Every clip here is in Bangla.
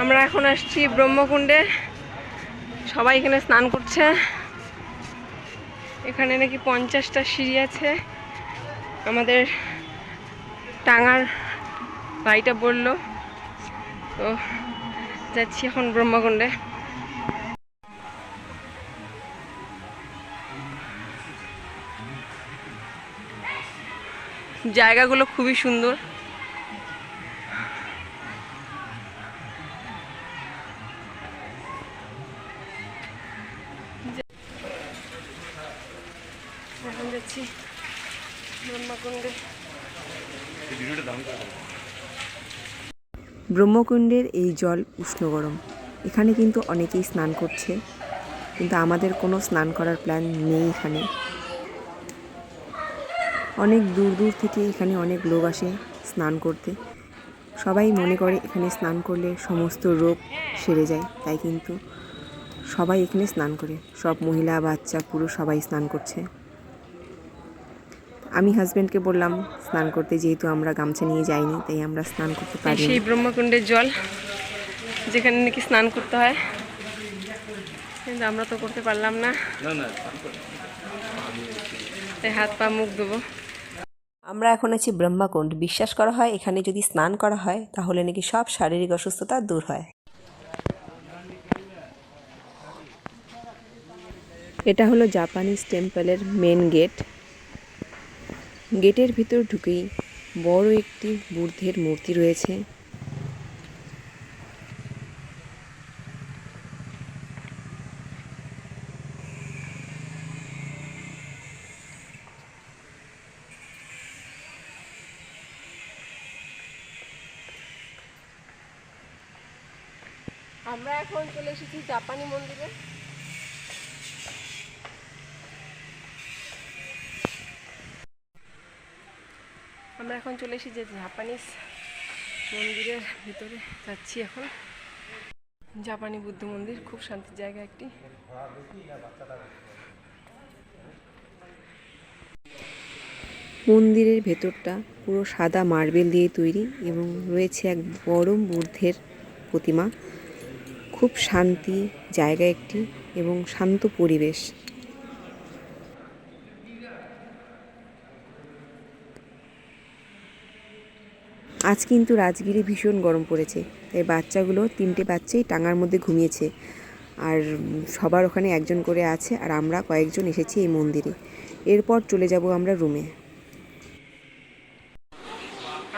আমরা এখন আসছি ব্রহ্মকুণ্ডে। সবাই এখানে স্নান করছে। এখানে নাকি পঞ্চাশটা সিঁড়ি আছে। আমাদের টাঙার ভাইটা বলল। তো যাচ্ছি এখন ব্রহ্মকুণ্ডে। জায়গাগুলো খুবই সুন্দর। ব্রহ্মকুণ্ডের এই জল উষ্ণ গরম। এখানে কিন্তু অনেকেই স্নান করছে, কিন্তু আমাদের কোনো স্নান করার প্ল্যান নেই এখানে। অনেক দূর দূর থেকে এখানে অনেক লোক আসে স্নান করতে। সবাই মনে করে এখানে স্নান করলে সমস্ত রোগ সেরে যায়, তাই কিন্তু সবাই এখানে স্নান করে। সব মহিলা, বাচ্চা পুরো সবাই স্নান করছে। আমি হাজব্যান্ডকে বললাম স্নান করতে যেহেতু আমরা গামছা নিয়ে যাইনি তাই আমরা স্নান করতে পারি সেই ব্রহ্মকুণ্ডের জল যেখানে নাকি স্নান করতে হয়। কিন্তু আমরা তো করতে পারলাম না। তাই হাত পা মুখ দেবো আমরা এখন আছি ব্রহ্মাকুণ্ড। বিশ্বাস করা হয় এখানে যদি স্নান করা হয় তাহলে নাকি সব শারীরিক অসুস্থতা দূর হয়। এটা হলো জাপানিজ টেম্পলের মেন গেট। গেটের ভিতর ঢুকেই বড় একটি বুদ্ধের মূর্তি রয়েছে। আমরা এখন চলে এসেছি জাপানি মন্দিরে। আমরা এখন চলে এসেছি যে জাপানিজ মন্দিরের ভিতরে যাচ্ছি এখন। জাপানি বুদ্ধ মন্দির, খুব শান্তির জায়গা একটি। মন্দিরের ভেতরটা পুরো সাদা মার্বেল দিয়ে তৈরি এবং রয়েছে এক বড় বুদ্ধের প্রতিমা। খুব শান্তি জায়গা একটি এবং শান্ত পরিবেশ। আজ কিন্তু রাজগিরে ভীষণ গরম পড়েছে, তাই বাচ্চাগুলো, তিনটে বাচ্চাই টাঙার মধ্যে ঘুমিয়েছে। আর সবার ওখানে একজন করে আছে, আর আমরা কয়েকজন এসেছি এই মন্দিরে। এরপর চলে যাব আমরা রুমে।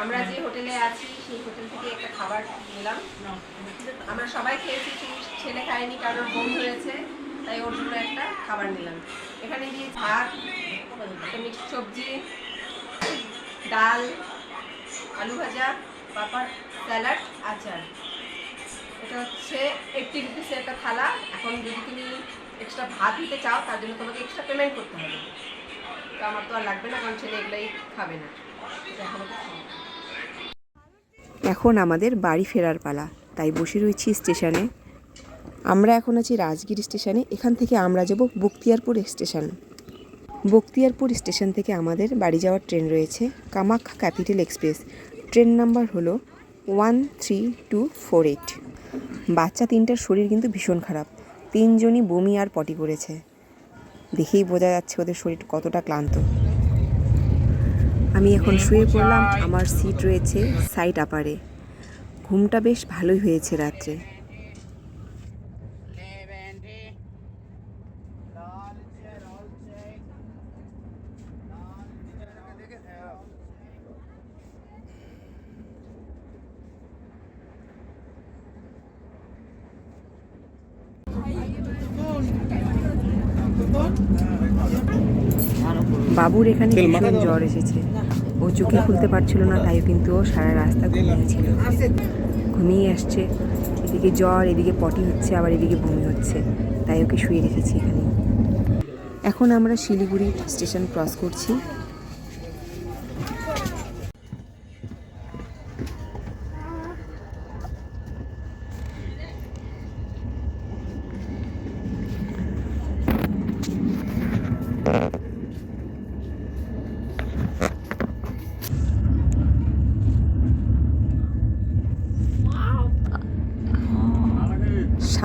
আমরা যে হোটেলে আছি, সেই হোটেল থেকে একটা খাবার নিলাম। আমরা সবাই খেয়েছি ছেলে খায়নি বমি হয়েছে, তাই ওর জন্য একটা খাবার নিলাম। এখানে দিয়ে ভাত সবজি, ডাল আলু ভাজা পাপড় স্যালাড, আচার। এটা হচ্ছে এইটটি রুপিসের একটা থালা। এখন যদি তুমি এক্সট্রা ভাত দিতে চাও, তার জন্য তোমাকে এক্সট্রা পেমেন্ট করতে হবে। তো আমার তো আর লাগবে না, কারণ ছেলে এগুলোই খাবে না। এখন এখন আমাদের বাড়ি ফেরার পালা। তাই বসে রয়েছি স্টেশনে। আমরা এখন আছি রাজগীর স্টেশনে। এখান থেকে আমরা যাব বক্তিয়ারপুর স্টেশন। বক্তিয়ারপুর স্টেশন থেকে আমাদের বাড়ি যাওয়ার ট্রেন রয়েছে Kamakhya capital express. Train number হলো one three two four eight. বাচ্চা তিনটার শরীর কিন্তু ভীষণ খারাপ। তিনজনই বমি আর পটি করেছে। দেখেই বোঝা যাচ্ছে ওদের শরীর কতটা ক্লান্ত। আমি এখন শুয়ে পড়লাম, আমার সিট রয়েছে সাইড আপারে। ঘুমটা বেশ ভালোই হয়েছে রাত্রে। বাবুর এখানে ভীষণ জ্বর এসেছে। ও চোখে খুলতে পারছিল না তাই কিন্তু ও সারা রাস্তা ঘুমিয়েছিল ঘুমিয়ে আসছে। এদিকে জ্বর এদিকে পটি হচ্ছে আবার এদিকে বমি হচ্ছে। তাই ওকে শুয়ে রেখেছি এখানে। এখন আমরা শিলিগুড়ি স্টেশন ক্রস করছি।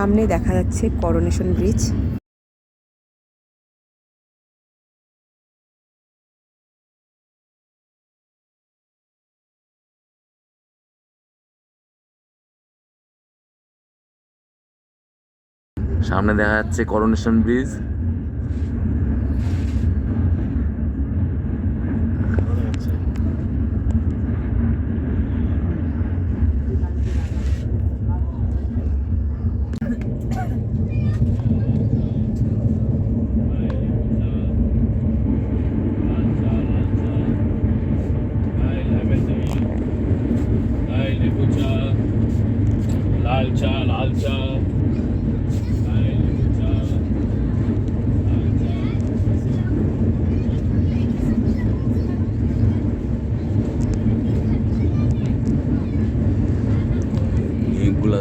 সামনে দেখা যাচ্ছে করোনেশন ব্রিজ সামনে দেখা যাচ্ছে করোনেশন ব্রিজ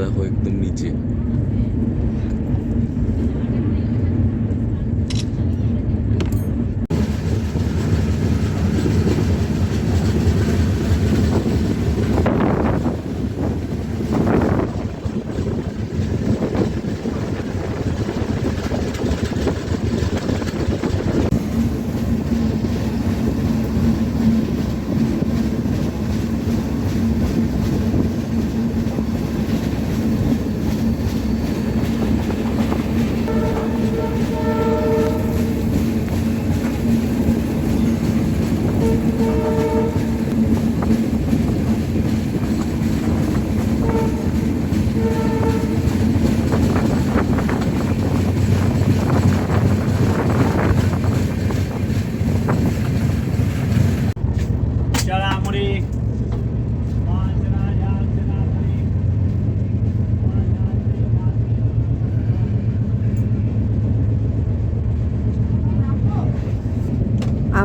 रहा हो एकदम नीचे।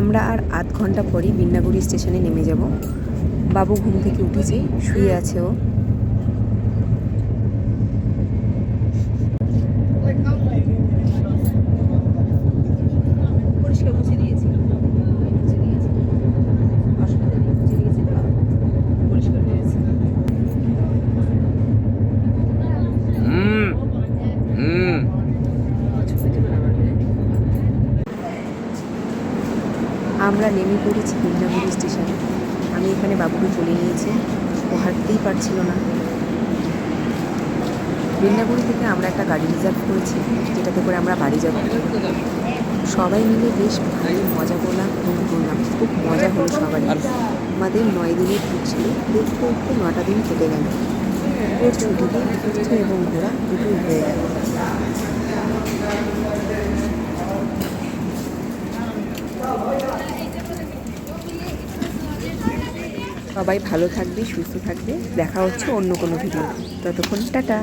আমরা আর আধ ঘণ্টা পরই বিন্নাগুড়ি স্টেশনে নেমে যাব। বাবু ঘুম থেকে উঠেছে, শুয়ে আছে ও। আমরা নেমে স্টেশনে। আমি এখানে বাবুকে চলে নিয়েছি। ও হাঁটতেই পারছিল না। বিন্নাগুড়ি থেকে আমরা একটা গাড়ি রিজার্ভ করেছি, যেটাতে করে আমরা বাড়ি যাব। সবাই মিলে বেশ ভালো মজা করলাম এবং ঘুরলাম খুব মজা হলো সবারই। আমাদের নয় দিনের ট্রিপ ছিল। দেখতে দেখতে নটা দিন কেটে গেল। এর ছুটিতে এবং ঘোরা দুটোই হয়ে গেল। সবাই ভালো থাকবে সুস্থ থাকবে। দেখা হচ্ছে অন্য কোনো ভিডিও ততক্ষণ টাটা।